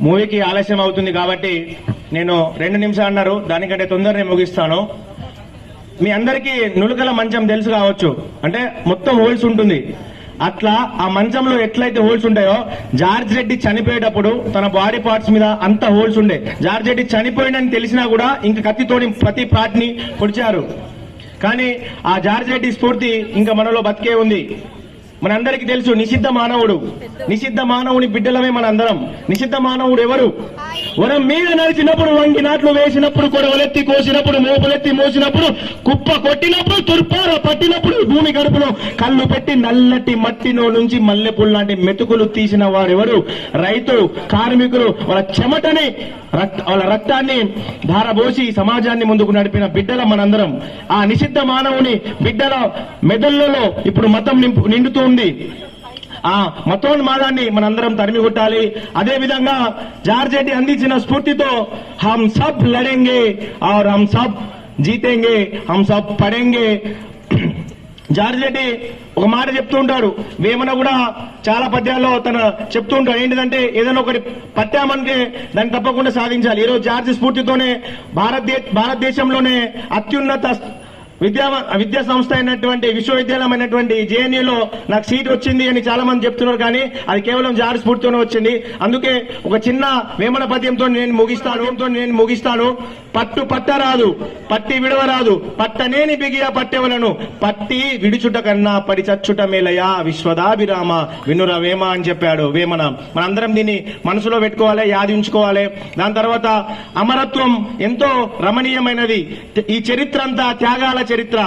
మూవీకి ఆలస్యం అవుతుంది కాబట్టి నేను రెండు నిమిషాలు అన్నారు. దానికంటే తొందరనే ముగిస్తాను. మీ అందరికీ నులకల మంచం తెలుసు కావచ్చు. అంటే మొత్తం హోల్స్ ఉంటుంది. అట్లా ఆ మంచంలో ఎట్లయితే హోల్స్ ఉంటాయో జార్జ్ రెడ్డి చనిపోయేటప్పుడు తన బాడీ పార్ట్స్ మీద అంత హోల్స్ ఉండే. జార్జ్ రెడ్డి చనిపోయిందని తెలిసినా కూడా ఇంక కత్తితోని ప్రతి పార్ట్ని పొడిచారు. కానీ ఆ జార్జ్ రెడ్డి స్ఫూర్తి ఇంకా మనలో బతికే ఉంది. మనందరికీ తెలుసు నిషిద్ధ మానవుడు. నిషిద్ధ మానవుని బిడ్డలమే మనందరం. నిషిద్ధ మానవుడు ఎవరు? వరం మీద నడిచినప్పుడు వంగి నాట్లు వేసినప్పుడు కొడవలెత్తి కోసినప్పుడు మోపులెత్తి మోసినప్పుడు కుప్ప కొట్టినప్పుడు తుర్పార పట్టినప్పుడు భూమి గడుపులో కళ్ళు పెట్టి నల్లటి మట్టిలో నుంచి మల్లెపూలు లాంటి మెతుకులు తీసిన వారెవరు? రైతు కార్మికులు వాళ్ళ చెమటని వాళ్ళ రక్తాన్ని ధారబోసి సమాజాన్ని ముందుకు నడిపిన బిడ్డల మనందరం. ఆ నిషిద్ధ మానవుని బిడ్డల మెదళ్ళలో ఇప్పుడు మతం నింపు నిండుతూ ఉంది. ఆ మతోన్మాదాన్ని మనందరం తరిమి కొట్టాలి అదే విధంగా జార్జెడ్డి అందించిన స్ఫూర్తితో హమ్ సబ్ లడెంగే ఆర్ హమ్ సబ్ జీతేంగే హమ్ సబ్ పడెంగే. జార్జెడ్డి ఒక మాట చెప్తూ ఉంటాడు. వేమన్నా కూడా చాలా పద్యాల్లో తన చెప్తూ ఉంటాడు. ఏంటిదంటే ఏదైనా ఒకటి పట్టామంటే దాన్ని తప్పకుండా సాధించాలి. ఈరోజు జార్జి స్ఫూర్తితోనే భారతదేశ భారతదేశంలోనే అత్యున్నత విద్యా విద్యా సంస్థ అయినటువంటి విశ్వవిద్యాలయం అయినటువంటి జేఎన్యూలో నాకు సీట్ వచ్చింది అని చాలా మంది చెప్తున్నారు కానీ అది కేవలం జారు స్ఫూర్తితోనే వచ్చింది. అందుకే ఒక చిన్న వేమన పద్యంతో నేను ముగిస్తాను. నేను ముగిస్తాను. పట్టు పట్టరాదు పట్టి విడవరాదు పట్టనేని బిగియా పట్టెవలను పట్టి విడుచుట కన్నా పడిచచ్చుట మేలయా విశ్వదాభిరామ. వినుర వేమ అని చెప్పాడు వేమన. మనందరం దీన్ని మనసులో పెట్టుకోవాలి యాది ఉంచుకోవాలి దాని తర్వాత అమరత్వం ఎంతో రమణీయమైనది. ఈ చరిత్ర అంతా త్యాగాల చరిత్ర.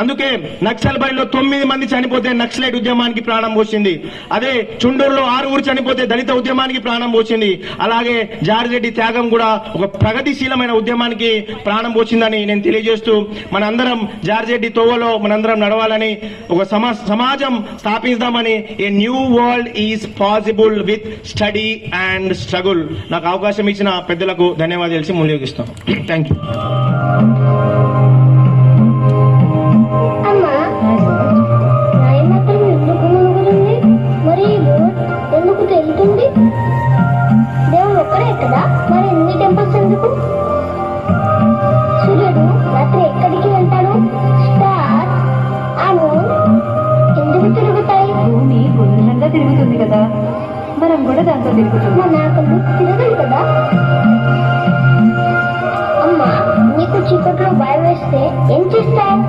అందుకే నక్సల్ బరిలో తొమ్మిది మంది చనిపోతే నక్సలైట్ ఉద్యమానికి ప్రాణం పోసింది. అదే చుండూరులో ఆరుగురు చనిపోతే దళిత ఉద్యమానికి ప్రాణం పోసింది. అలాగే జార్జెడ్డి త్యాగం కూడా ఒక ప్రగతిశీలమైన ఉద్యమానికి ప్రాణం పోసిందని నేను తెలియజేస్తూ మనందరం జార్జెడ్డి తోవలో మనందరం నడవాలని ఒక సమా సమాజం స్థాపిస్తామని a new world is possible with study and struggle. నాకు అవకాశం ఇచ్చిన పెద్దలకు ధన్యవాదాలు తెలిసి మునియోగిస్తాం థ్యాంక్ యూ గుండ్రంగా కదా? మనం కూడా దాంతో తిరుగుతున్నాం. మా తిరగదు కదా? అమ్మా నీకు చీకట్లో భయం వేస్తే ఏం చేస్తావు